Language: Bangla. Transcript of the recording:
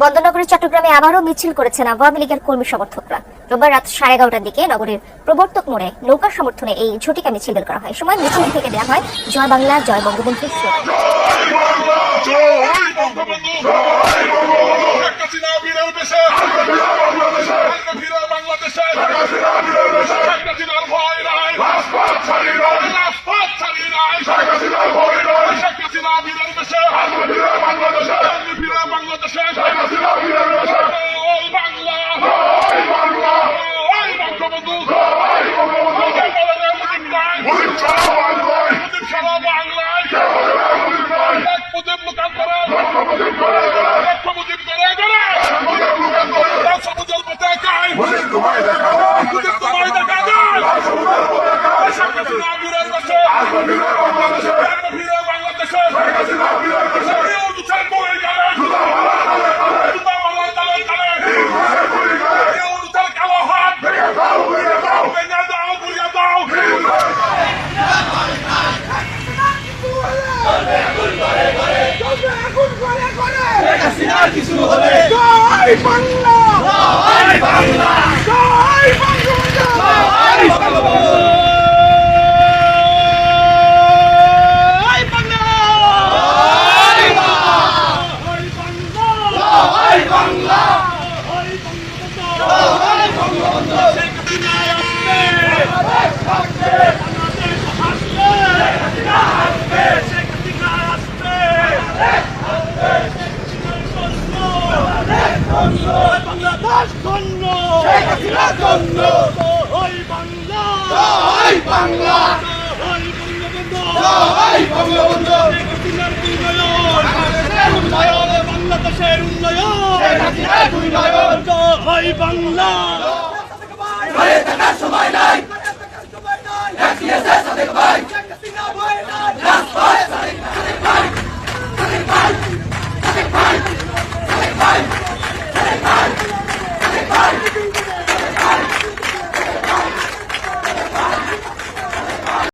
বন্দরনগরের চট্টগ্রামে আবারও মিছিল করেছেন আওয়ামী লীগের কর্মী সমর্থকরা রোববার রাত সাড়ে এগারোটার দিকে নগরের প্রবর্তক মোড়ে নৌকা সমর্থনে এই ঝটিকা মিছিল বের করা হয় সময় মিছিল থেকে দেওয়া হয় জয় বাংলা জয় বঙ্গবন্ধু Bırak bu dımbık কিছু হলে জয় বাংলা! জয় বাংলা! জয় বঙ্গবন্ধু জয় বাংলা বাংলা জয় বঙ্গবন্ধু শেখ হাসিনা আসবে বাংলাদেশ আসবে শেখ হাসিনা আসবে ধন্য শেখ হাসিনা ধন্য ওই বাংলা। ওই বাংলা। ওই বঙ্গবন্ধু। ওই বঙ্গবন্ধু। শেখ হাসিনার উন্নয়ন বাংলাদেশের উন্নয়ন বাংলাদেশের উন্নয়ন। শেখ হাসিনার উন্নয়ন ওই বাংলা। ঘরে থাকার সময় নাই। রাজপথ